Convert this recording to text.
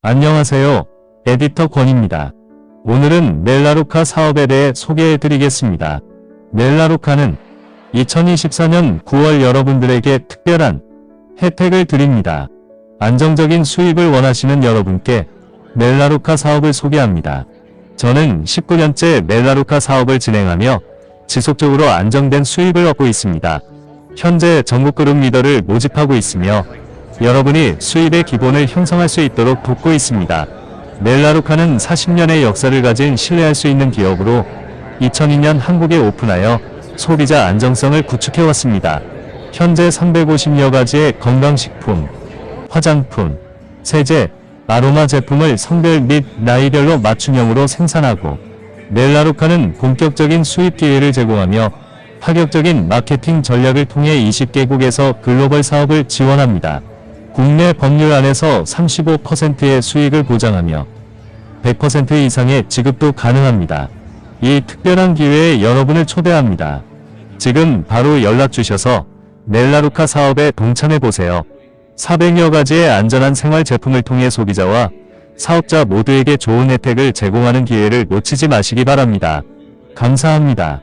안녕하세요. 에디터 권입니다. 오늘은 넬라루카 사업에 대해 소개해 드리겠습니다. 넬라루카는 2024년 9월 여러분들에게 특별한 혜택을 드립니다. 안정적인 수입을 원하시는 여러분께 넬라루카 사업을 소개합니다. 저는 19년째 넬라루카 사업을 진행하며 지속적으로 안정된 수입을 얻고 있습니다. 현재 전국 그룹 리더를 모집하고 있으며 여러분이 수입의 기본을 형성할 수 있도록 돕고 있습니다. 넬라루카는 40년의 역사를 가진 신뢰할 수 있는 기업으로 2002년 한국에 오픈하여 소비자 안정성을 구축해왔습니다. 현재 350여 가지의 건강식품, 화장품, 세제, 아로마 제품을 성별 및 나이별로 맞춤형으로 생산하고 넬라루카는 본격적인 수입 기회를 제공하며 파격적인 마케팅 전략을 통해 20개국에서 글로벌 사업을 지원합니다. 국내 법률 안에서 35%의 수익을 보장하며 100% 이상의 지급도 가능합니다. 이 특별한 기회에 여러분을 초대합니다. 지금 바로 연락 주셔서 넬라루카 사업에 동참해 보세요. 400여 가지의 안전한 생활 제품을 통해 소비자와 사업자 모두에게 좋은 혜택을 제공하는 기회를 놓치지 마시기 바랍니다. 감사합니다.